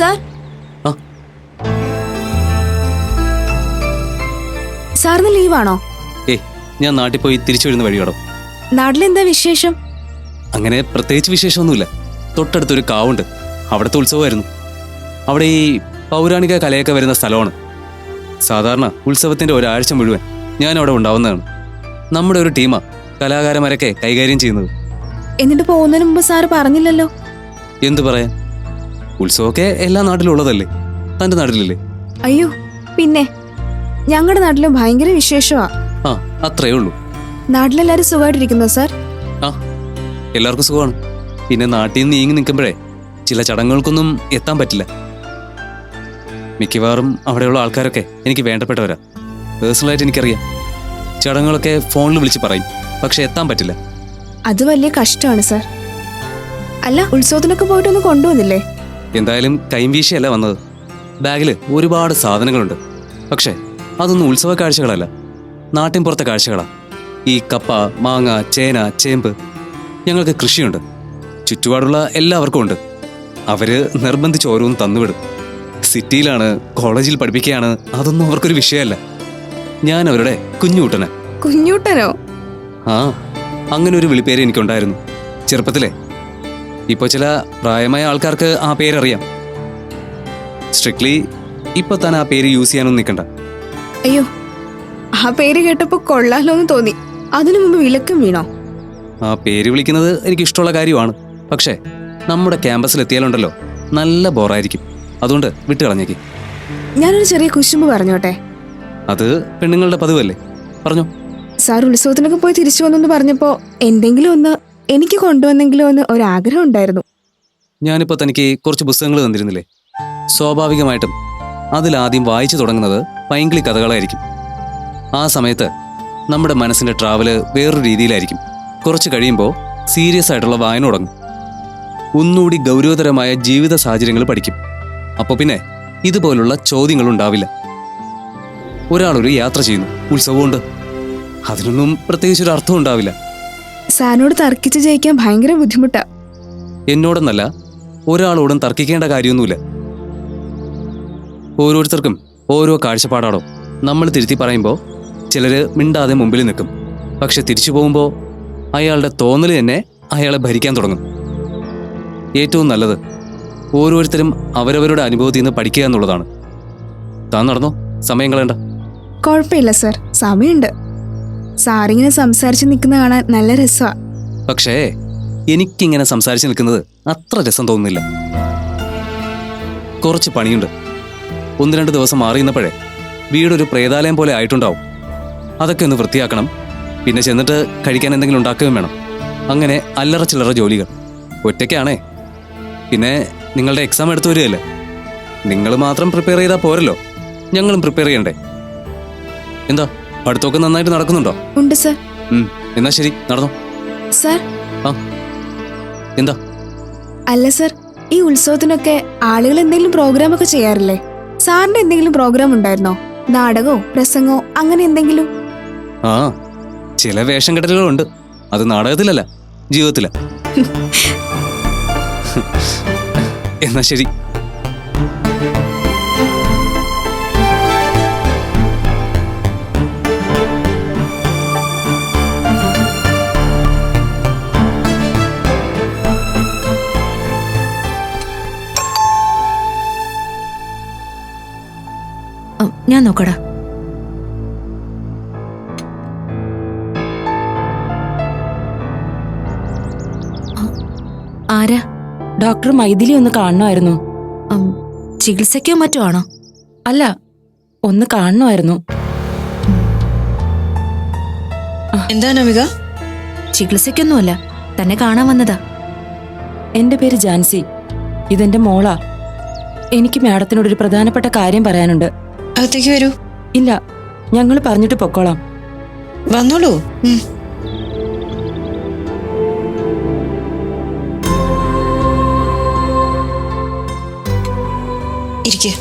Sir? സാറിന് ലീവാണോ? ഏ ഞാൻ നാട്ടിൽ പോയി തിരിച്ചു വരുന്ന വഴിയോടോ നാട്ടിലെന്താ വിശേഷം? അങ്ങനെ പ്രത്യേകിച്ച് വിശേഷമൊന്നുമില്ല. തൊട്ടടുത്തൊരു കാവുണ്ട്. അവിടുത്തെ ഉത്സവമായിരുന്നു. അവിടെ ഈ പൗരാണിക കലയൊക്കെ വരുന്ന സ്ഥലമാണ്. സാധാരണ ഉത്സവത്തിന്റെ ഒരാഴ്ച മുഴുവൻ ഞാൻ അവിടെ ഉണ്ടാവുന്നതാണ്. നമ്മുടെ ഒരു ടീമാ കലാകാരന്മാരൊക്കെ കൈകാര്യം ചെയ്യുന്നത്. എന്നിട്ട് പോകുന്നതിന് മുമ്പ് സാറ് പറഞ്ഞില്ലല്ലോ? എന്തു പറയാൻ? ഉത്സവമൊക്കെ എല്ലാ നാട്ടിലും ഉള്ളതല്ലേ തന്റെ നാട്ടിലല്ലേ? അയ്യോ പിന്നെ. ഞങ്ങളുടെ നാട്ടിലും ഭയങ്കര വിശേഷമാ ആ അത്രേ ഉള്ളൂ. നാട്ടിലെല്ലാരും സുഖമായിട്ടിരിക്കുന്നോ സാർ? ആ എല്ലാവർക്കും സുഖമാണ്. പിന്നെ നാട്ടിൽ നിന്ന് നീങ്ങി നിൽക്കുമ്പോഴേ ചില ചടങ്ങുകൾക്കൊന്നും എത്താൻ പറ്റില്ല. മിക്കവാറും അവിടെയുള്ള ആൾക്കാരൊക്കെ എനിക്ക് വേണ്ടപ്പെട്ടവരാ. പേഴ്സണലായിട്ട് എനിക്കറിയാം. ചടങ്ങുകളൊക്കെ ഫോണിൽ വിളിച്ച് പറയും. പക്ഷെ എത്താൻ പറ്റില്ല. അത് വലിയ കഷ്ടമാണ് സാർ. അല്ല ഉത്സവത്തിനൊക്കെ പോയിട്ടൊന്നും കൊണ്ടുവന്നില്ലേ? എന്തായാലും ടൈം വീശിയല്ല വന്നത്. ബാഗിൽ ഒരുപാട് സാധനങ്ങളുണ്ട്. പക്ഷേ അതൊന്നും ഉത്സവ കാഴ്ചകളല്ല. നാട്ടിൻ പുറത്തെ കാഴ്ചകളാണ് ഈ കപ്പ മാങ്ങ ചേന ചേമ്പ് ഞങ്ങൾക്ക് കൃഷിയുണ്ട്. ചുറ്റുപാടുള്ള എല്ലാവർക്കും ഉണ്ട്. അവർ നിർബന്ധിച്ച് ഓരോന്ന് തന്നുവിടും. സിറ്റിയിലാണ് കോളേജിൽ പഠിപ്പിക്കുകയാണ് അതൊന്നും അവർക്കൊരു വിഷയമല്ല. ഞാൻ അവരുടെ കുഞ്ഞുകൂട്ടന കുഞ്ഞൂട്ടനോ? ആ അങ്ങനെ ഒരു വിളിപ്പേര് എനിക്കുണ്ടായിരുന്നു. ചെറുപ്പത്തിലെ ഇപ്പോൾ ചില പ്രായമായ ആൾക്കാർക്ക് ആ പേരറിയാം. സ്ട്രിക്ട്ലി ഇപ്പൊ താൻ ആ പേര് യൂസ് ചെയ്യാനൊന്നും നിൽക്കണ്ട. അയ്യോ ആ പേര് കേട്ടപ്പോ കൊള്ളാലോ എന്ന് തോന്നി. അതിനു മുമ്പ് വിലക്കും വീണോ? ആ പേര് വിളിക്കുന്നത് എനിക്ക് ഇഷ്ടമുള്ള കാര്യമാണ്. പക്ഷേ നമ്മുടെ ക്യാമ്പസിൽ എത്തിയാലുണ്ടല്ലോ നല്ല ബോറായിരിക്കും. അതുകൊണ്ട് വിട്ടു കളഞ്ഞേക്ക്. ഞാനൊരു ചെറിയ കുശുമ്പ് പറഞ്ഞോട്ടെ? അത് പെണ്ണുങ്ങളുടെ പതിവല്ലേ? പറഞ്ഞോ. സാർ ഉത്സവത്തിനൊക്കെ പോയി തിരിച്ചു വന്നെന്ന് പറഞ്ഞപ്പോ എന്തെങ്കിലും ഒന്ന് എനിക്ക് കൊണ്ടുവന്നെങ്കിലും ഒന്ന് ഒരാഗ്രഹം ഉണ്ടായിരുന്നു. ഞാനിപ്പോൾ തനിക്ക് കുറച്ച് പുസ്തകങ്ങൾ തന്നിരുന്നില്ലേ? സ്വാഭാവികമായിട്ടും അതിലാദ്യം വായിച്ചു തുടങ്ങുന്നത് പൈങ്കിളി കഥകളായിരിക്കും. ആ സമയത്ത് നമ്മുടെ മനസ്സിന്റെ ട്രാവൽ വേറൊരു രീതിയിലായിരിക്കും. കുറച്ച് കഴിയുമ്പോൾ സീരിയസ് ആയിട്ടുള്ള വായന തുടങ്ങും. ഒന്നുകൂടി ഗൗരവതരമായ ജീവിത സാഹചര്യങ്ങൾ പഠിക്കും. അപ്പോൾ പിന്നെ ഇതുപോലുള്ള ചോദ്യങ്ങൾ ഉണ്ടാവില്ല. ഒരാളൊരു യാത്ര ചെയ്യുന്നു. ഉത്സവമുണ്ട്. അതിനൊന്നും പ്രത്യേകിച്ചൊരു അർത്ഥം ഉണ്ടാവില്ല. സാറിനോട് തർക്കിച്ച് ജയിക്കാൻ ഭയങ്കര ബുദ്ധിമുട്ടാ. എന്നോടെന്നല്ല ഒരാളോടും തർക്കിക്കേണ്ട കാര്യമൊന്നുമില്ല. ഓരോരുത്തർക്കും ഓരോ കാഴ്ചപ്പാടാണോ. നമ്മൾ തിരുത്തി പറയുമ്പോൾ ചിലര് മിണ്ടാതെ മുമ്പിൽ നിൽക്കും. പക്ഷെ തിരിച്ചു പോകുമ്പോൾ അയാളുടെ തോന്നൽ തന്നെ അയാളെ ഭരിക്കാൻ തുടങ്ങും. ഏറ്റവും നല്ലത് ഓരോരുത്തരും അവരവരുടെ അനുഭവത്തിൽ നിന്ന് പഠിക്കുക എന്നുള്ളതാണ്. താൻ നടന്നോ? സമയം കളയണ്ട. കുഴപ്പമില്ല സർ. സമയമുണ്ട്. സാറിങ്ങനെ സംസാരിച്ച് നിൽക്കുന്ന കാണാൻ നല്ല രസമാ പക്ഷേ എനിക്കിങ്ങനെ സംസാരിച്ച് നിൽക്കുന്നത് അത്ര രസം തോന്നുന്നില്ല. കുറച്ച് പണിയുണ്ട്. ഒന്ന് രണ്ട് ദിവസം മാറിയുന്നപ്പോഴേ വീടൊരു പ്രേതാലയം പോലെ ആയിട്ടുണ്ടാവും. അതൊക്കെ ഒന്ന് വൃത്തിയാക്കണം. പിന്നെ ചെന്നിട്ട് കഴിക്കാൻ എന്തെങ്കിലും ഉണ്ടാക്കുകയും വേണം. അങ്ങനെ അല്ലറ ചില്ലറ ജോലികൾ. ഒറ്റയ്ക്കാണേ. പിന്നെ നിങ്ങളുടെ എക്സാം എടുത്തു വരികയല്ലേ? നിങ്ങൾ മാത്രം പ്രിപ്പയർ ചെയ്താൽ പോരല്ലോ. ഞങ്ങളും പ്രിപ്പയർ ചെയ്യണ്ടേ? എന്താ? പഠിത്തമൊക്കെ നന്നായിട്ട് നടക്കുന്നുണ്ടോ? ഉണ്ട് സർ. ഉം, എന്നാ ശരി നടന്നോ. സർ. ആ എന്താ? അല്ല സർ ഈ ഉത്സവത്തിനൊക്കെ ആളുകൾ എന്തെങ്കിലും പ്രോഗ്രാം ഒക്കെ ചെയ്യാറില്ലേ? സാറിന്റെ എന്തെങ്കിലും പ്രോഗ്രാം ഉണ്ടായിരുന്നോ? നാടകമോ പ്രസംഗമോ അങ്ങനെ എന്തെങ്കിലും? ആ ചില വേഷം കെട്ടലുകളുണ്ട്. അത് നാടകത്തിലല്ല ജീവിതത്തില. എന്നാ ശരി. ഞാൻ നോക്കടാ. ആരാ? ഡോക്ടർ മൈഥിലി ഒന്ന് കാണണമായിരുന്നു. ചികിത്സയ്ക്കോ മറ്റോ ആണോ? അല്ല ഒന്ന് കാണണമായിരുന്നു. എന്താ നമിക? ചികിത്സയ്ക്കൊന്നുമല്ല തന്നെ കാണാൻ വന്നതാ. എന്റെ പേര് ജാൻസി. ഇതെന്റെ മോളാ. എനിക്ക് മാഡത്തിനോടൊരു പ്രധാനപ്പെട്ട കാര്യം പറയാനുണ്ട്. അകത്തേക്ക് വരൂ. ഇല്ല ഞങ്ങൾ പറഞ്ഞിട്ട് പൊക്കോളാം. വന്നോളൂ. ഇരിക്കേ.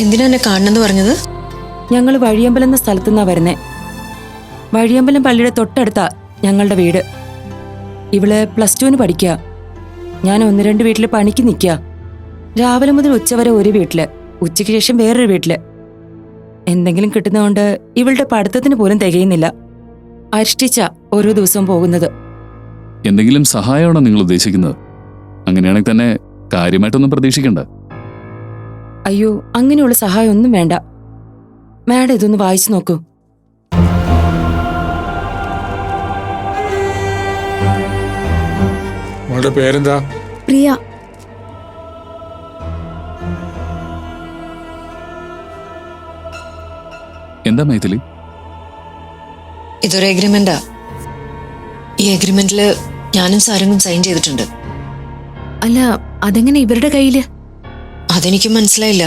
എന്തിനാ എന്നെ കാണണമെന്ന് പറഞ്ഞത്? ഞങ്ങൾ വഴിയമ്പലം എന്ന സ്ഥലത്തുനിന്നാ വരുന്നേ. വഴിയമ്പലം പള്ളിയുടെ തൊട്ടടുത്ത ഞങ്ങളുടെ വീട്. ഇവൾ പ്ലസ് ടുവിന് പഠിക്കുക ഞാൻ ഒന്ന് രണ്ട് വീട്ടിൽ പണിക്ക് നിൽക്കുക രാവിലെ മുതൽ ഉച്ചവരെ ഒരു വീട്ടിൽ ഉച്ചയ്ക്ക് ശേഷം വേറൊരു വീട്ടിൽ. എന്തെങ്കിലും കിട്ടുന്നതുകൊണ്ട് ഇവളുടെ പഠിത്തത്തിന് പോലും തികയുന്നില്ല. അരിഷ്ടിച്ച ഓരോ ദിവസവും പോകുന്നത്. എന്തെങ്കിലും സഹായമാണോ നിങ്ങൾ ഉദ്ദേശിക്കുന്നത്? അങ്ങനെയാണെങ്കിൽ തന്നെ കാര്യമായിട്ടൊന്നും പ്രതീക്ഷിക്കണ്ട. അയ്യോ അങ്ങനെയുള്ള സഹായം ഒന്നും വേണ്ട. മാഡം ഇതൊന്ന് വായിച്ചു നോക്കൂ. മോളുടെ പേരെന്താ? പ്രിയ. എന്താ മൈഥിലി? ഇതൊരു എഗ്രിമെന്റാ ഈ അഗ്രിമെന്റിൽ ഞാനും സാരംഗും സൈൻ ചെയ്തിട്ടുണ്ട്. അല്ല അതെങ്ങനെ ഇവരുടെ കയ്യിൽ? അതെനിക്ക് മനസ്സിലായില്ല.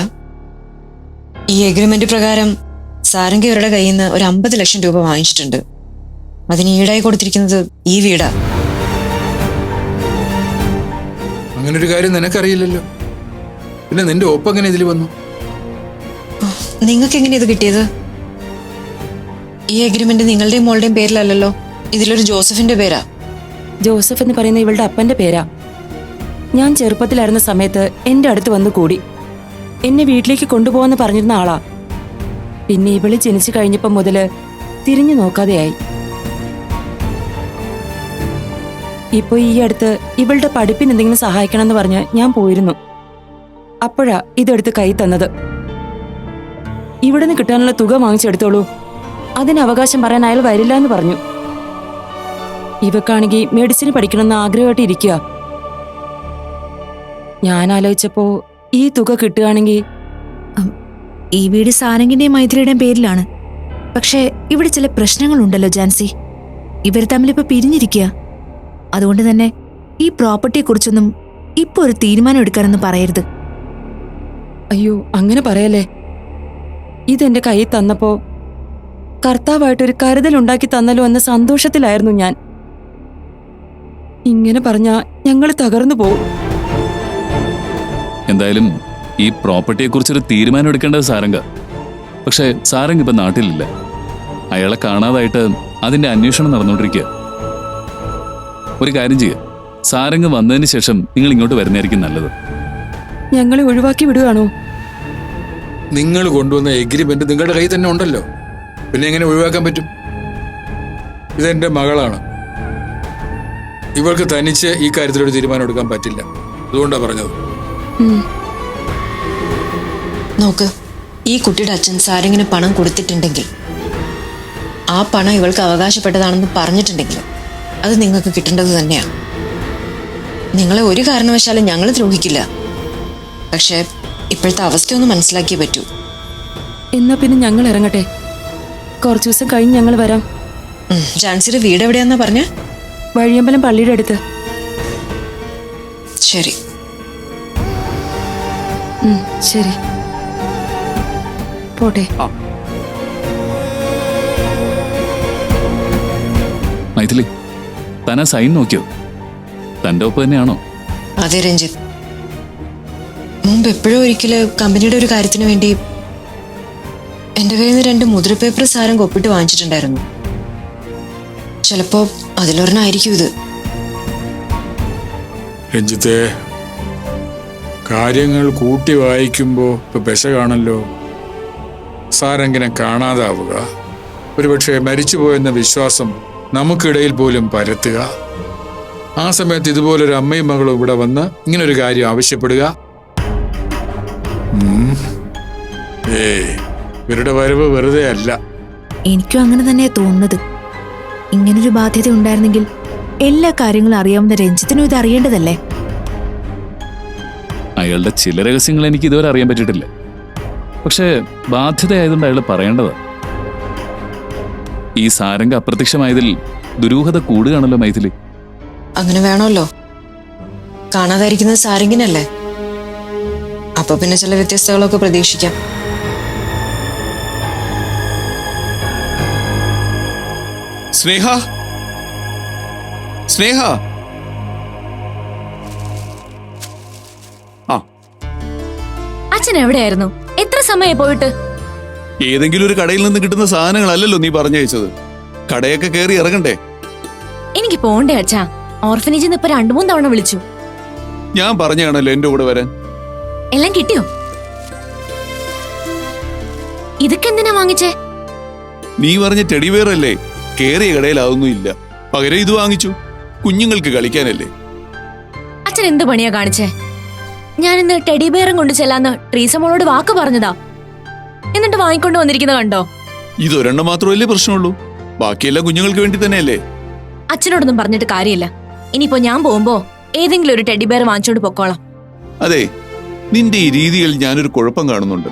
ഈ എഗ്രിമെന്റ് പ്രകാരം സാരംഗ ഇവരുടെ കയ്യിൽ നിന്ന് ഒരു അമ്പത് ലക്ഷം രൂപ വാങ്ങിച്ചിട്ടുണ്ട്. അതിന് ഈടായി കൊടുത്തിരിക്കുന്നത് ഈ വീടാ. അങ്ങനെ ഒരു കാര്യം നിനക്കറിയില്ലല്ലോ. പിന്നെ നിന്റെ ഒപ്പം എങ്ങനെ ഇതിൽ വന്നു? നിങ്ങൾക്ക് എങ്ങനെ ഇത് കിട്ടിയത്? ഈ അഗ്രിമെന്റ് നിങ്ങളുടെയും മോളുടെയും പേരിലല്ലല്ലോ. ഇതിലൊരു ജോസഫിന്റെ പേരാ. ജോസഫ് എന്ന് പറയുന്ന ഇവളുടെ അപ്പന്റെ പേരാ. ഞാൻ ചെറുപ്പത്തിലായിരുന്ന സമയത്ത് എന്റെ അടുത്ത് വന്നു കൂടി. എന്നെ വീട്ടിലേക്ക് കൊണ്ടുപോകാന്ന് പറഞ്ഞിരുന്ന ആളാ. പിന്നെ ഇവൾ ജനിച്ചു കഴിഞ്ഞപ്പം മുതൽ തിരിഞ്ഞു നോക്കാതെയായി. ഇപ്പൊ ഈ അടുത്ത് ഇവളുടെ പഠിപ്പിന് എന്തെങ്കിലും സഹായിക്കണം എന്ന് പറഞ്ഞ് ഞാൻ പോയിരുന്നു. അപ്പോഴാ ഇതെടുത്ത് കൈ തന്നത്. ഇവിടുന്ന് കിട്ടാനുള്ള തുക വാങ്ങിച്ചെടുത്തോളൂ അതിന് അവകാശം പറയാൻ അയാൾ വരില്ല എന്ന് പറഞ്ഞു. ഇവക്കാണെങ്കിൽ മെഡിസിൻ പഠിക്കണമെന്ന് ആഗ്രഹമായിട്ട് ഇരിക്കുക ഞാൻ ആലോചിച്ചപ്പോ ഈ തുക കിട്ടുകയാണെങ്കിൽ ഈ വീട് സാരംഗിന്റെയും മൈഥിലിയുടെയും പേരിലാണ്. പക്ഷേ ഇവിടെ ചില പ്രശ്നങ്ങളുണ്ടല്ലോ ജാൻസി. ഇവർ തമ്മിലിപ്പോ പിരിഞ്ഞിരിക്കുക അതുകൊണ്ട് തന്നെ ഈ പ്രോപ്പർട്ടിയെക്കുറിച്ചൊന്നും ഇപ്പൊ ഒരു തീരുമാനം എടുക്കാനൊന്നും പറയരുത്. അയ്യോ അങ്ങനെ പറയല്ലേ? ഇതെന്റെ കയ്യിൽ തന്നപ്പോ കർത്താവായിട്ടൊരു കരുതൽ ഉണ്ടാക്കി തന്നല്ലോ എന്ന സന്തോഷത്തിലായിരുന്നു ഞാൻ. ഇങ്ങനെ പറഞ്ഞാ ഞങ്ങൾ തകർന്നു പോകും. എന്തായാലും ഈ പ്രോപ്പർട്ടിയെ കുറിച്ചൊരു തീരുമാനം എടുക്കേണ്ടത് സാരംഗ. പക്ഷേ സാരംഗ് ഇപ്പൊ നാട്ടിലില്ല. അയാളെ കാണാതായിട്ട് അതിന്റെ അന്വേഷണം നടന്നുകൊണ്ടിരിക്കുക ഒരു കാര്യം ചെയ്യുക സാരംഗ് വന്നതിന് ശേഷം നിങ്ങൾ ഇങ്ങോട്ട് വരുന്നതായിരിക്കും നല്ലത്. ഞങ്ങളെ ഒഴിവാക്കി വിടുകയാണോ നിങ്ങൾ കൊണ്ടുവന്ന എഗ്രിമെന്റ് നിങ്ങളുടെ കയ്യിൽ തന്നെ ഉണ്ടല്ലോ. പിന്നെ എങ്ങനെ ഒഴിവാക്കാൻ പറ്റും? ഇതെന്റെ മകളാണ്. ഇവൾക്ക് തനിച്ച് ഈ കാര്യത്തിലൊരു തീരുമാനം എടുക്കാൻ പറ്റില്ല. അതുകൊണ്ടാ പറഞ്ഞത്. നോക്ക് ഈ കുട്ടിയുടെ അച്ഛൻ സാരംഗിന് പണം കൊടുത്തിട്ടുണ്ടെങ്കിൽ ആ പണം ഇവൾക്ക് അവകാശപ്പെട്ടതാണെന്ന് പറഞ്ഞിട്ടുണ്ടെങ്കിൽ അത് നിങ്ങൾക്ക് കിട്ടേണ്ടത് തന്നെയാണ് നിങ്ങളെ ഒരു കാരണവശാലും ഞങ്ങൾ ദ്രോഹിക്കില്ല. പക്ഷേ ഇപ്പോഴത്തെ അവസ്ഥയൊന്ന് മനസ്സിലാക്കിയേ പറ്റൂ. എന്നാ പിന്നെ ഞങ്ങൾ ഇറങ്ങട്ടെ? കുറച്ചു ദിവസം കഴിഞ്ഞ് ഞങ്ങൾ വരാം. ജാൻസിയുടെ വീട് എവിടെയാന്നാ പറഞ്ഞ? വഴിയമ്പലം പള്ളിയുടെ അടുത്ത്. ശരി. ഉം, ശരി. പോട്ടെ. മൈഥിലി. താൻ ആ സൈൻ നോക്കിയോ? തന്റെ ഒപ്പ് തന്നെയാണോ? അതെ രഞ്ജിത്ത് മുമ്പ് എപ്പോഴും ഒരിക്കൽ കമ്പനിയുടെ ഒരു കാര്യത്തിന് വേണ്ടി എന്റെ കയ്യിൽ നിന്ന് രണ്ട് മുദ്ര പേപ്പർ സാരം കൊപ്പിട്ട് വാങ്ങിച്ചിട്ടുണ്ടായിരുന്നു. ചിലപ്പോ അതിലൊരെണ്ണായിരിക്കും ഇത്. രഞ്ജിത്തെ കാര്യങ്ങൾ കൂട്ടി വായിക്കുമ്പോൾ ഇപ്പൊ പെശ കാണല്ലോ. സാരെങ്ങനെ കാണാതാവുക. ഒരുപക്ഷെ മരിച്ചുപോയെന്ന വിശ്വാസം നമുക്കിടയിൽ പോലും പരത്തുക. ആ സമയത്ത് ഇതുപോലൊരു അമ്മയും മകളും ഇവിടെ വന്ന് ഇങ്ങനൊരു കാര്യം ആവശ്യപ്പെടുക. ഇവരുടെ വരവ് വെറുതെ അല്ല. എനിക്കും അങ്ങനെ തന്നെ തോന്നുന്നത്. ഇങ്ങനൊരു ബാധ്യത ഉണ്ടായിരുന്നെങ്കിൽ എല്ലാ കാര്യങ്ങളും അറിയാവുന്ന രഞ്ജിത്തിനും ഇത് അറിയേണ്ടതല്ലേ? അയാളുടെ ചില രഹസ്യങ്ങൾ എനിക്ക് ഇതുവരെ അറിയാൻ പറ്റിയിട്ടില്ല. പക്ഷേ ബാധ്യതയായതുകൊണ്ട് അയാൾ പറയേണ്ടതാ ഈ സാരംഗ അപ്രത്യക്ഷമായതിൽ ദുരൂഹത കൂടുകയാണല്ലോ മൈഥിലി. അങ്ങനെ വേണമല്ലോ. കാണാതായിരിക്കുന്നത് സാരംഗിനല്ലേ? അപ്പൊ പിന്നെ ചില വ്യത്യസ്തകളൊക്കെ പ്രതീക്ഷിക്കാം. സ്നേഹ? സ്നേഹ? ആ. അച്ഛൻ എവിടെയായിരുന്നു? എത്ര സമയം പോയിട്ട്? ഏതെങ്കിലും ഒരു കടയിൽ നിന്ന് കിട്ടുന്ന സാധനങ്ങളല്ലല്ലോ നീ പറഞ്ഞയച്ചത് കടയൊക്കെ കയറി ഇറങ്ങണ്ടേ? എനിക്ക് പോണ്ടേ അച്ഛാ. ഓർഫനേജിൽ നിന്ന് ഇപ്പൊ രണ്ടു മൂന്ന് തവണ വിളിച്ചു. ഞാൻ പറഞ്ഞാണല്ലോ എന്റെ കൂടെ വരാൻ. എല്ലാം കിട്ടിയോ? ഇതൊക്കെ എന്തിനാ വാങ്ങിച്ചേ? നീ പറഞ്ഞ ടെഡിവെയർ അല്ലേ? കേറിയ കടയിൽ അതൊന്നും ഇല്ല. പകരം ഇത് വാങ്ങിച്ചു. കുഞ്ഞുങ്ങൾക്ക് കളിക്കാനല്ലേ. അച്ഛൻ എന്ത് പണിയാ കാണിച്ചേ? ഞാൻ ഇന്ന് ടെഡി ബെയറും കൊണ്ട് ചെല്ലാന്ന് ട്രീസമോളോട് വാക്ക് പറഞ്ഞതാ. എന്നിട്ട് വാങ്ങിക്കൊണ്ട് വന്നിരിക്കുന്നത് കണ്ടോ? ഇതൊരെണ്ണം മാത്രമല്ലേ പ്രശ്നമുള്ളൂ. ബാക്കിയെല്ലാം കുഞ്ഞുങ്ങൾക്ക് വേണ്ടി തന്നെയല്ലേ? അച്ഛനോടൊന്നും പറഞ്ഞിട്ട് കാര്യമില്ല. ഇനിയിപ്പോ ഞാൻ പോകുമ്പോ ഏതെങ്കിലും ഒരു ടെഡി ബെയർ വാങ്ങിച്ചോണ്ട് പൊക്കോളാം. അതെ നിന്റെ ഈ രീതിയിൽ ഞാനൊരു കുഴപ്പം കാണുന്നുണ്ട്.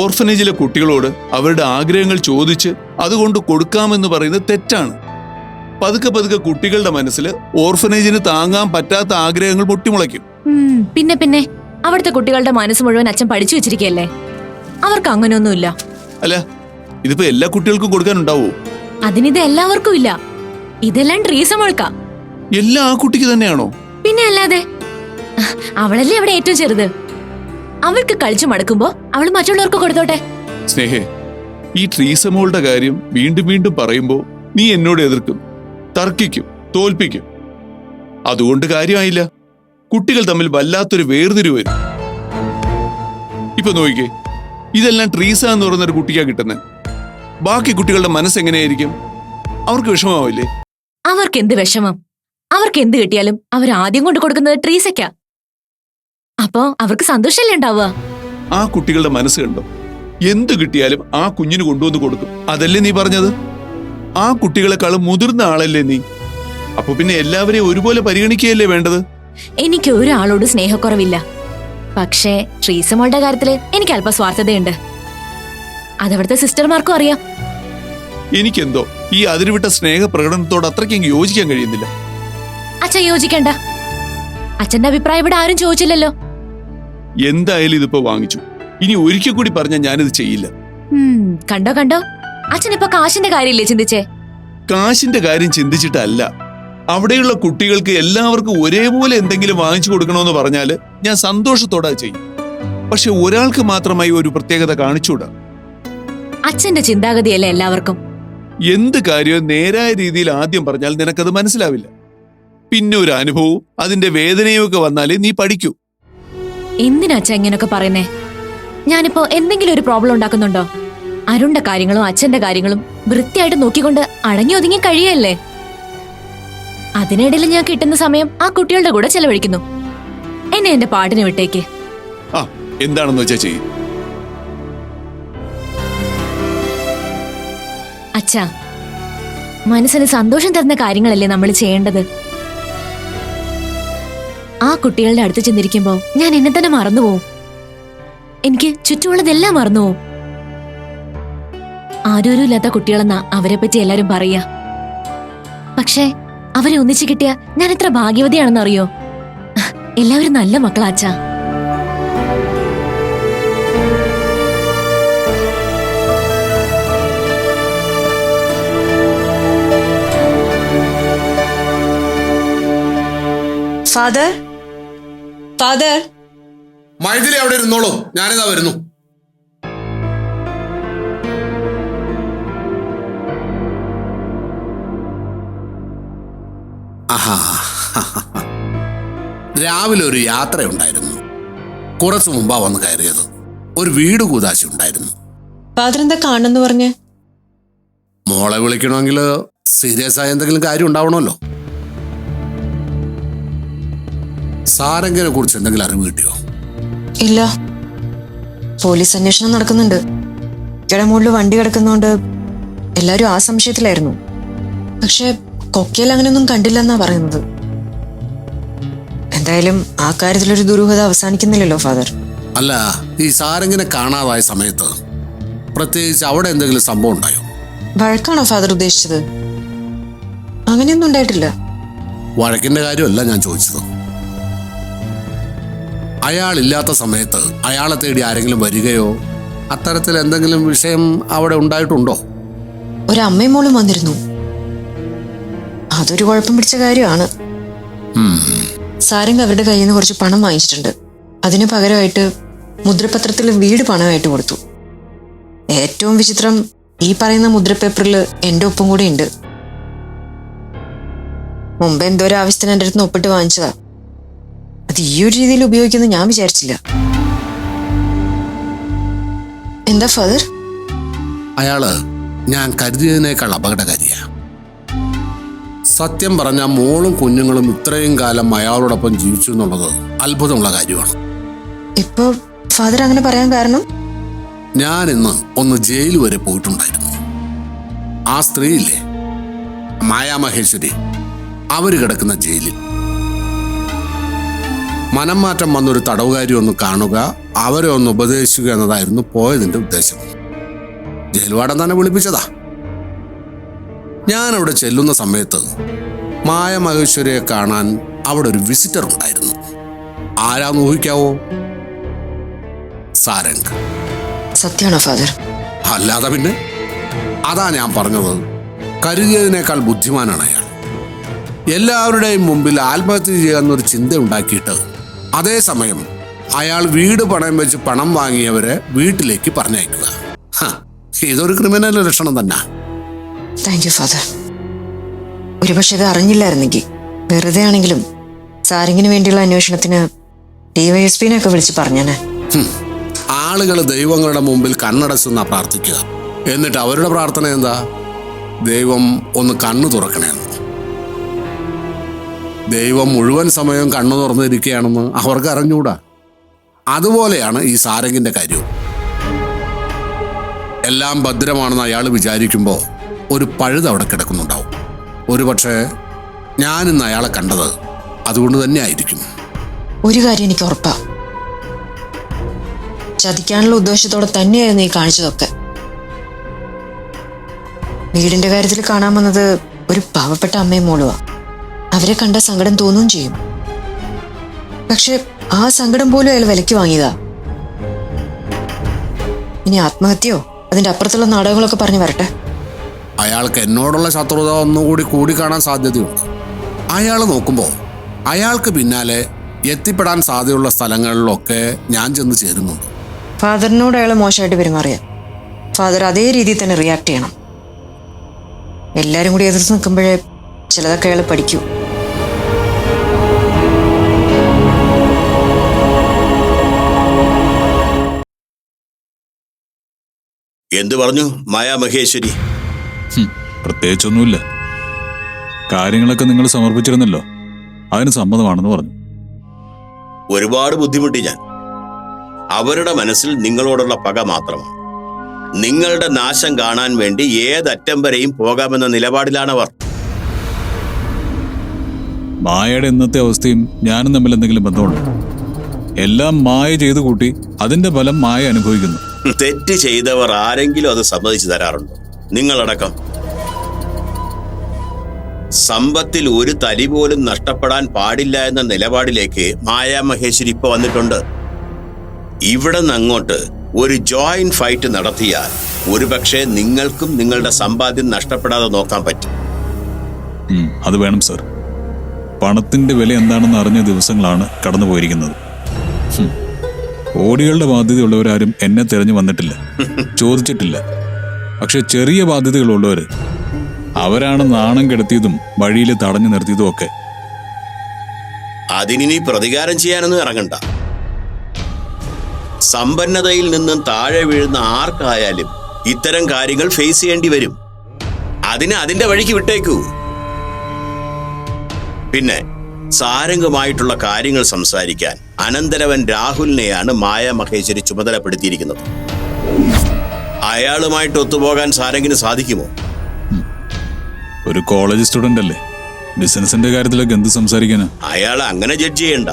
ഓർഫനേജിലെ കുട്ടികളോട് അവരുടെ ആഗ്രഹങ്ങൾ ചോദിച്ച് അതുകൊണ്ട് കൊടുക്കാമെന്ന് പറയുന്നത് തെറ്റാണ്. പതുക്കെ പതുക്കെ കുട്ടികളുടെ മനസ്സിൽ ഓർഫനേജിന് താങ്ങാൻ പറ്റാത്ത ആഗ്രഹങ്ങൾ പൊട്ടിമുളയ്ക്കും. പിന്നെ പിന്നെ അവിടുത്തെ കുട്ടികളുടെ മനസ്സ് മുഴുവൻ അച്ഛൻ പഠിച്ചു വെച്ചിരിക്കല്ലേ അവർക്ക് അങ്ങനെയൊന്നുമില്ല അല്ല ഇതിപ്പോ എല്ലാ കുട്ടികൾക്കും കൊടുക്കാനുണ്ടാവോ? അതിനിത് എല്ലാവർക്കും ഇല്ല ഇതെല്ലാം ട്രീസ മുഴക്കാം എല്ലാ ആ കുട്ടിക്ക് തന്നെയാണോ? പിന്നെ അല്ലാതെ അവളല്ലേ അവിടെ ഏറ്റവും ചെറുത്. അവൾക്ക് കളിച്ചു മടക്കുമ്പോ അവൾ മറ്റുള്ളവർക്ക് കൊടുത്തോട്ടെ. സ്നേഹേ ഈ ട്രീസമോളുടെ കാര്യം വീണ്ടും വീണ്ടും പറയുമ്പോ നീ എന്നോട് എതിർക്കും തർക്കിക്കും തോൽപ്പിക്കും. അതുകൊണ്ട് കാര്യമായില്ല. കുട്ടികൾ തമ്മിൽ വല്ലാത്തൊരു വേർതിരിവ് വരും. ഇപ്പൊ നോക്കിക്കേ ഇതെല്ലാം ട്രീസ എന്ന് പറയുന്ന ഒരു കുട്ടിക്കാ കിട്ടുന്നത് ബാക്കി കുട്ടികളുടെ മനസ്സ് എങ്ങനെയായിരിക്കും? അവർക്ക് വിഷമാവില്ലേ അവർക്ക് എന്ത് വിഷമം? അവർക്ക് എന്ത് കിട്ടിയാലും അവർ ആദ്യം കൊണ്ട് കൊടുക്കുന്നത് ട്രീസയ്ക്കാ. അപ്പോ അവർക്ക് സന്തോഷല്ലേ ഉണ്ടാവുക? ആ കുട്ടികളുടെ മനസ്സ് കണ്ടോ? എന്ത് കിട്ടിയാലും ആ കുഞ്ഞിന് കൊണ്ടുവന്ന് കൊടുക്കും. അതല്ലേ നീ പറഞ്ഞത്? ആ കുട്ടികളെക്കാളും മുതിർന്ന ആളല്ലേ നീ? അപ്പൊ പിന്നെ എല്ലാവരെയും ഒരുപോലെ പരിഗണിക്കുകയല്ലേ വേണ്ടത്? എനിക്ക് ഒരാളോട് സ്നേഹക്കുറവില്ല. പക്ഷേ ട്രീസമോളുടെ കാര്യത്തിൽ എനിക്ക് അല്പം സ്വാർത്ഥതയുണ്ട്. അതവിടുത്തെ സിസ്റ്റർമാർക്കും അറിയാം. എനിക്കെന്തോ ഈ അതിരുവിട്ട സ്നേഹ പ്രകടനത്തോട് അത്രയ്ക്കും യോജിക്കാൻ കഴിയുന്നില്ല. അച്ഛൻ യോജിക്കണ്ട. അച്ഛന്റെ അഭിപ്രായം ഇവിടെ ആരും ചോദിച്ചില്ലല്ലോ. എന്തായാലും ഇതിപ്പോ വാങ്ങിച്ചു. ഇനി ഒരിക്കൽ കൂടി പറഞ്ഞാൽ ഞാനിത് ചെയ്യില്ല. കണ്ടോ കണ്ടോ? അച്ഛൻ ഇപ്പൊ കാശിന്റെ കാര്യമില്ലേ ചിന്തിച്ചേ? കാശിന്റെ കാര്യം ചിന്തിച്ചിട്ടല്ല. അവിടെയുള്ള കുട്ടികൾക്ക് എല്ലാവർക്കും ഒരേപോലെ എന്തെങ്കിലും വാങ്ങിച്ചു കൊടുക്കണമെന്ന് പറഞ്ഞാൽ ഞാൻ സന്തോഷത്തോടെ ചെയ്യും. പക്ഷെ ഒരാൾക്ക് മാത്രമായി ഒരു പ്രത്യേകത കാണിച്ചുകൂടാ? അച്ഛന്റെ ചിന്താഗതിയല്ലേ എല്ലാവർക്കും? എന്ത് കാര്യവും നേരായ രീതിയിൽ ആദ്യം പറഞ്ഞാൽ നിനക്കത് മനസ്സിലാവില്ല. പിന്നെ ഒരു അനുഭവവും അതിന്റെ വേദനയും ഒക്കെ വന്നാലേ നീ പഠിക്കൂ. എന്തിനാ അച്ഛൻ ഇങ്ങനൊക്കെ പറയുന്നേ? ഞാനിപ്പോ എന്തെങ്കിലും ഒരു പ്രോബ്ലം ഉണ്ടാക്കുന്നുണ്ടോ? അരുണ്ട കാര്യങ്ങളും അച്ഛന്റെ കാര്യങ്ങളും വൃത്തിയായിട്ട് നോക്കിക്കൊണ്ട് അടങ്ങി ഒതുങ്ങി കഴിയല്ലേ? അതിനിടയിൽ ഞാൻ കിട്ടുന്ന സമയം ആ കുട്ടികളുടെ കൂടെ ചെലവഴിക്കുന്നു. എന്നെ എന്റെ പാട്ടിന് വിട്ടേക്ക്. ആ എന്താണെന്ന് വെച്ചാ ചെയ്യും. അച്ഛാ മനസ്സിന് സന്തോഷം തരുന്ന കാര്യങ്ങളല്ലേ നമ്മൾ ചെയ്യേണ്ടത്? ആ കുട്ടികളുടെ അടുത്ത് ചെന്നിരിക്കുമ്പോ ഞാൻ എന്നെ തന്നെ മറന്നുപോകും എനിക്ക് ചുറ്റുമുള്ളതെല്ലാം മറന്നുപോകും ആരോരും ഇല്ലാത്ത കുട്ടികളെന്നാ അവരെ പറ്റി എല്ലാരും പറയാ. പക്ഷേ അവരെ ഒന്നിച്ചു കിട്ടിയ ഞാൻ എത്ര ഭാഗ്യവതിയാണെന്ന് അറിയോ എല്ലാവരും നല്ല മക്കളാ അച്ഛാ. ഫാദർ ഫാദർ മൈഥിലി അവിടെ ഇരുന്നോളൂ. ഞാനിതാ വരുന്നു. ആഹാ. രാവിലെ ഒരു യാത്രയുണ്ടായിരുന്നു. കുറച്ചു മുമ്പാ വന്ന് കയറിയത്. ഒരു വീട് കൂതാശി ഉണ്ടായിരുന്നു ഫാദർ എന്താ കാണുന്നു പറഞ്ഞ്? മോളെ വിളിക്കണമെങ്കിൽ സീരിയസ് ആയ എന്തെങ്കിലും കാര്യം ഉണ്ടാവണമല്ലോ. സാരംഗനെ കുറിച്ച് എന്തെങ്കിലും അറിവ് കിട്ടിയോ? ഇല്ല. പോലീസ് അന്വേഷണം നടക്കുന്നുണ്ട്. ഇക്കടെ മുകളിൽ വണ്ടി കിടക്കുന്നോണ്ട് എല്ലാരും ആ സംശയത്തിലായിരുന്നു. പക്ഷെ കൊക്കയിൽ അങ്ങനെയൊന്നും കണ്ടില്ലെന്നാ പറയുന്നത്. എന്തായാലും ആ കാര്യത്തിലൊരു ദുരൂഹത അവസാനിക്കുന്നില്ലല്ലോ ഫാദർ. അല്ല ഈ സാരംഗനെ കാണാതായ സമയത്ത് പ്രത്യേകിച്ച് അവിടെ എന്തെങ്കിലും സംഭവം ഉണ്ടായോ? വഴക്കാണോ ഫാദർ ഉദ്ദേശിച്ചത്? അങ്ങനെയൊന്നും ഉണ്ടായിട്ടില്ല. വഴക്കിന്റെ കാര്യമല്ല ഞാൻ ചോദിച്ചത്. അയാൾ ഇല്ലാത്ത സമയത്ത് അയാളെ തേടി ആരെങ്കിലും വരികയോ അത്തരത്തിൽ എന്തെങ്കിലും വിഷയം അവിടെ ഉണ്ടായിട്ടുണ്ടോ? ഒരു അമ്മയും മോളും വന്നിരുന്നു. അതൊരു കുഴപ്പം പിടിച്ച കാര്യമാണ്. സാരംഗ് അവരുടെ കയ്യിൽ നിന്ന് കുറച്ച് പണം വാങ്ങിച്ചിട്ടുണ്ട്. അതിന് പകരമായിട്ട് മുദ്രപത്രത്തിൽ വീട് പണമായിട്ട് കൊടുത്തു. ഏറ്റവും വിചിത്രം ഈ പറയുന്ന മുദ്രപേപ്പറിൽ എന്റെ ഒപ്പം കൂടെ ഉണ്ട്. മുമ്പ് എന്തോ ഒരു ആവശ്യത്തിന് എന്റെ അടുത്ത് ഒപ്പിട്ട് വാങ്ങിച്ചതാ. അത് ഈ ഒരു രീതിയിൽ ഉപയോഗിക്കുന്നത് ഞാൻ വിചാരിച്ചില്ല. എന്താ ഫാദർ? അയാൾ ഞാൻ കരുതിയതിനേക്കാൾ അപകടകാരിയാ. സത്യം പറഞ്ഞ മോളും കുഞ്ഞുങ്ങളും ഇത്രയും കാലം അയാളോടൊപ്പം ജീവിച്ചു എന്നുള്ളത് അത്ഭുതമുള്ള കാര്യമാണ്. ഇപ്പൊ ഫാദർ അങ്ങനെ പറയാൻ കാരണം? ഞാൻ ഇന്ന് ഒന്ന് ജയിൽ വരെ പോയിട്ടുണ്ടായിരുന്നു. ആ സ്ത്രീയില്ലേ? മായാമഹേശ്വരി. അവർ കിടക്കുന്ന ജയിലിൽ. മനം മാറ്റം വന്നൊരു തടവുകാരി ഒന്ന് കാണുക അവരെ ഒന്ന് ഉപദേശിക്കുക എന്നതായിരുന്നു പോയതിന്റെ ഉദ്ദേശം. ജയിൽവാടം തന്നെ വിളിപ്പിച്ചതാ. ഞാൻ അവിടെ ചെല്ലുന്ന സമയത്ത് മായമഹേശ്വരിയെ കാണാൻ അവിടെ ഒരു വിസിറ്റർ ഉണ്ടായിരുന്നു. ആരാന്ന് ഊഹിക്കാവോ? സാരംഗ്. സത്യമാണോ ഫാദർ? അല്ലാതെ പിന്നെ? അതാ ഞാൻ പറഞ്ഞത്. കരുതിയതിനേക്കാൾ ബുദ്ധിമാനാണ് അയാൾ. എല്ലാവരുടെയും മുമ്പിൽ ആത്മഹത്യ ചെയ്യാമെന്നൊരു ചിന്ത ഉണ്ടാക്കിയിട്ട് അതേസമയം അയാൾ വീട് പണയം വെച്ച് പണം വാങ്ങിയവരെ വീട്ടിലേക്ക് പറഞ്ഞയക്കുക. ഇതൊരു ക്രിമിനൽ ലക്ഷണം തന്നെ? താങ്ക് യു ഫാദർ ഒരുപക്ഷെ ഇത് അറിഞ്ഞില്ലായിരുന്നെങ്കിൽ വെറുതെ ആണെങ്കിലും സാരിങ്ങിന് വേണ്ടിയുള്ള അന്വേഷണത്തിന് ഡിവൈഎസ്പിനെ ഒക്കെ വിളിച്ച് പറഞ്ഞേനെ. ആളുകൾ ദൈവങ്ങളുടെ മുമ്പിൽ കണ്ണടച്ചുന്ന പ്രാർത്ഥിക്കുക. എന്നിട്ട് അവരുടെ പ്രാർത്ഥന എന്താ? ദൈവം ഒന്ന് കണ്ണു തുറക്കണേന്ന് ദൈവം മുഴുവൻ സമയം കണ്ണു തുറന്നിരിക്കുകയാണെന്ന് അവർക്ക് അറിഞ്ഞൂടാ. അതുപോലെയാണ് ഈ സാരംഗിന്റെ കാര്യവും. എല്ലാം ഭദ്രമാണെന്ന് അയാൾ വിചാരിക്കുമ്പോൾ ഒരു പഴുത് അവിടെ കിടക്കുന്നുണ്ടാവും. ഒരുപക്ഷെ ഞാൻ ഇന്ന് അയാളെ കണ്ടത് അതുകൊണ്ട് തന്നെ ആയിരിക്കും ഒരു കാര്യം എനിക്ക് ഉറപ്പാ. ചതിക്കാനുള്ള ഉദ്ദേശത്തോടെ തന്നെയായിരുന്നു ഈ കാണിച്ചതൊക്കെ. വീടിന്റെ കാര്യത്തിൽ കാണാൻ വന്നത് ഒരു പാവപ്പെട്ട അമ്മയും മോളുവാ. അവരെ കണ്ട സങ്കടം തോന്നുകയും ചെയ്യും. പക്ഷെ ആ സങ്കടം പോലും അയാൾ വിലക്ക് വാങ്ങിയതാ. ഇനി ആത്മഹത്യയോ? അതിന്റെ അപ്പുറത്തുള്ള നാടകങ്ങളൊക്കെ പറഞ്ഞു വരട്ടെ. അയാൾക്ക് എന്നോടുള്ള ശത്രുത ഒന്നുകൂടി കൂടി കാണാൻ സാധ്യതയുണ്ട്. അയാൾ നോക്കുമ്പോൾ അയാൾക്ക് പിന്നാലെ എത്തിപ്പെടാൻ സാധ്യതയുള്ള സ്ഥലങ്ങളിലൊക്കെ ഞാൻ ചെന്ന് ചേരുന്നുണ്ട്. ഫാദറിനോട് അയാൾ മോശമായിട്ട് പെരുമാറിയ. ഫാദർ അതേ രീതിയിൽ തന്നെ റിയാക്ട് ചെയ്യണം. എല്ലാരും കൂടി എതിർത്ത് നിൽക്കുമ്പോഴേ ചിലതൊക്കെ അയാൾ പഠിക്കൂ. എന്തു പറഞ്ഞു? മായാ മഹേശ്വരി പ്രത്യേകിച്ചൊന്നുമില്ല. കാര്യങ്ങളൊക്കെ നിങ്ങൾ സമർപ്പിച്ചിരുന്നല്ലോ. അതിന് സമ്മതമാണെന്ന് പറഞ്ഞു. ഒരുപാട് ബുദ്ധിമുട്ടി ഞാൻ. അവരുടെ മനസ്സിൽ നിങ്ങളോടുള്ള പക മാത്രമാണ്. നിങ്ങളുടെ നാശം കാണാൻ വേണ്ടി ഏതറ്റം വരെയും പോകാമെന്ന നിലപാടിലാണ് നിലപാടിലാണവർ മായയുടെ ഇന്നത്തെ അവസ്ഥയും ഞാനും തമ്മിൽ എന്തെങ്കിലും ബന്ധമുണ്ട്? എല്ലാം മായ ചെയ്തു കൂട്ടി അതിന്റെ ഫലം മായ അനുഭവിക്കുന്നു. തെറ്റ് ചെയ്തവർ ആരെങ്കിലും അത് സമ്മതിച്ചു തരാറുണ്ടോ? നിങ്ങളടക്കം. സമ്പത്തിൽ ഒരു തരി പോലും നഷ്ടപ്പെടാൻ പാടില്ല എന്ന നിലപാടിലേക്ക് മായാ മഹേശ്വരി ഇപ്പൊ വന്നിട്ടുണ്ട്. ഇവിടെ നിന്ന് അങ്ങോട്ട് ഒരു ജോയിന്റ് ഫൈറ്റ് നടത്തിയാൽ ഒരുപക്ഷെ നിങ്ങൾക്കും നിങ്ങളുടെ സമ്പാദ്യം നഷ്ടപ്പെടാതെ നോക്കാൻ പറ്റും. അത് വേണം സർ. പണത്തിന്റെ വില എന്താണെന്ന് അറിഞ്ഞ ദിവസങ്ങളാണ് കടന്നുപോയിരിക്കുന്നത്. ഓടികളുടെ ബാധ്യതയുള്ളവരാരും എന്നെ തിരഞ്ഞു വന്നിട്ടില്ല. ചോദിച്ചിട്ടില്ല. പക്ഷെ ചെറിയ ബാധ്യതകളുള്ളവര് അവരാണ് നാണം കെടുത്തിയതും വഴിയിൽ തടഞ്ഞു നിർത്തിയതും ഒക്കെ. അതിനി പ്രതികാരം ചെയ്യാനൊന്നും ഇറങ്ങണ്ട. സമ്പന്നതയിൽ നിന്നും താഴെ വീഴുന്ന ആർക്കായാലും ഇത്തരം കാര്യങ്ങൾ ഫേസ് ചെയ്യേണ്ടി വരും. അതിന് അതിന്റെ വഴിക്ക് വിട്ടേക്കൂ. പിന്നെ സാരംഗമായിട്ടുള്ള കാര്യങ്ങൾ സംസാരിക്കാൻ അനന്തരവൻ രാഹുലിനെയാണ് മായ മഹേശ്വരി ചുമതലപ്പെടുത്തിയിരിക്കുന്നത്. അയാളുമായിട്ട് ഒത്തുപോകാൻ സാരംഗിന് സാധിക്കുമോ? ഒരു കോളേജ് സ്റ്റുഡന്റ് അല്ലേ? ബിസിനസിന്റെ കാര്യത്തിലൊക്കെ എന്ത് സംസാരിക്കാനാ? അയാൾ അങ്ങനെ ജഡ്ജ് ചെയ്യണ്ട.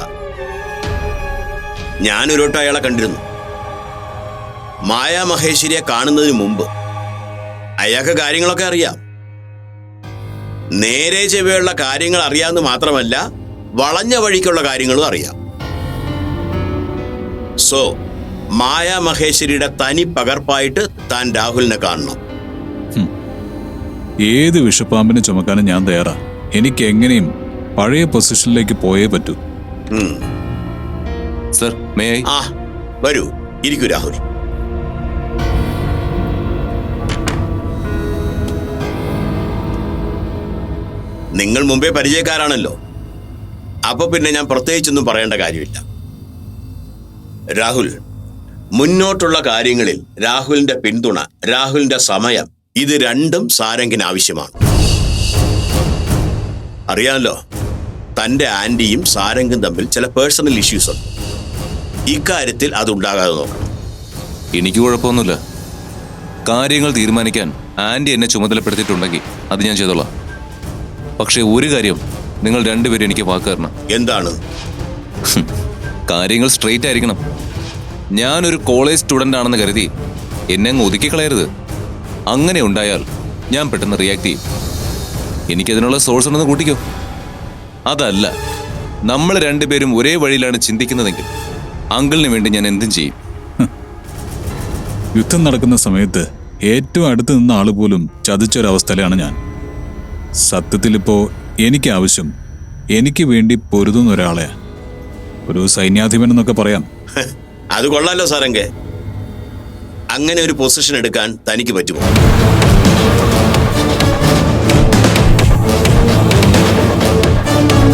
ഞാനൊരുവട്ടം അയാളെ കണ്ടിരുന്നു. മായാ മഹേശ്വരിയെ കാണുന്നതിന് മുമ്പ്. അയാൾക്ക് കാര്യങ്ങളൊക്കെ അറിയാം. നേരെ ചെവിയുള്ള കാര്യങ്ങൾ അറിയാമെന്ന് മാത്രമല്ല വളഞ്ഞ വഴിക്കുള്ള കാര്യങ്ങളും അറിയാം. സോ മായാ മഹേശ്വരിയുടെ തനി പകർപ്പായിട്ട് താൻ രാഹുലിനെ കാണണം. ഏത് വിഷപ്പാമ്പിനെ ചുമക്കാനും ഞാൻ തയ്യാറാ. എനിക്ക് എങ്ങനെയും പഴയ പൊസിഷനിലേക്ക് പോയേ പറ്റൂ. സർ മേ ആ വരൂ. ഇരിക്കൂ രാഹുൽ. നിങ്ങൾ മുമ്പേ പരിചയക്കാരാണല്ലോ. അപ്പൊ പിന്നെ ഞാൻ പ്രത്യേകിച്ചൊന്നും പറയേണ്ട കാര്യമില്ല. രാഹുൽ മുന്നോട്ടുള്ള കാര്യങ്ങളിൽ രാഹുലിന്റെ പിന്തുണ രാഹുലിന്റെ സമയം ഇത് രണ്ടും സാരംഗിന് ആവശ്യമാണ്. അറിയാമല്ലോ തന്റെ ആന്റിയും സാരംഗും തമ്മിൽ ചില പേഴ്സണൽ ഇഷ്യൂസ് ഉണ്ട്. ഇക്കാര്യത്തിൽ അതുണ്ടാകാതെ നോക്കണം. എനിക്ക് കുഴപ്പമൊന്നുമില്ല. കാര്യങ്ങൾ തീരുമാനിക്കാൻ ആന്റി എന്നെ ചുമതലപ്പെടുത്തിയിട്ടുണ്ടെങ്കിൽ അത് ഞാൻ ചെയ്തോളാം. പക്ഷേ ഒരു കാര്യം നിങ്ങൾ രണ്ടുപേരും എനിക്ക് വാക്ക് തരണം. എന്താണ്? കാര്യങ്ങൾ സ്ട്രെയിറ്റ് ആയിരിക്കണം. ഞാനൊരു കോളേജ് സ്റ്റുഡന്റ് ആണെന്ന് കരുതി എന്നെ അങ്ങ് ഒതുക്കി കളയരുത് അങ്ങനെ ഉണ്ടായാൽ ഞാൻ പെട്ടെന്ന് റിയാക്ട് ചെയ്യും. എനിക്കതിനുള്ള സോഴ്സ് ഉണ്ടെന്ന് കൂട്ടിക്കോ. അതല്ല നമ്മൾ രണ്ടുപേരും ഒരേ വഴിയിലാണ് ചിന്തിക്കുന്നതെങ്കിൽ അങ്കിളിന് വേണ്ടി ഞാൻ എന്തും ചെയ്യും. യുദ്ധം നടക്കുന്ന സമയത്ത് ഏറ്റവും അടുത്ത് നിന്ന ആൾ പോലും ചതിച്ചൊരവസ്ഥയിലാണ് ഞാൻ. സത്യത്തിൽ ഇപ്പോ എനിക്ക് ആവശ്യം എനിക്ക് വേണ്ടി പൊരുതുന്ന ഒരാളെ ഒരു സൈന്യാധിപൻ എന്നൊക്കെ പറയാം. അത് കൊള്ളാലോ സാറെങ്കെ. അങ്ങനെ ഒരു പൊസിഷൻ എടുക്കാൻ തനിക്ക് പറ്റുമോ?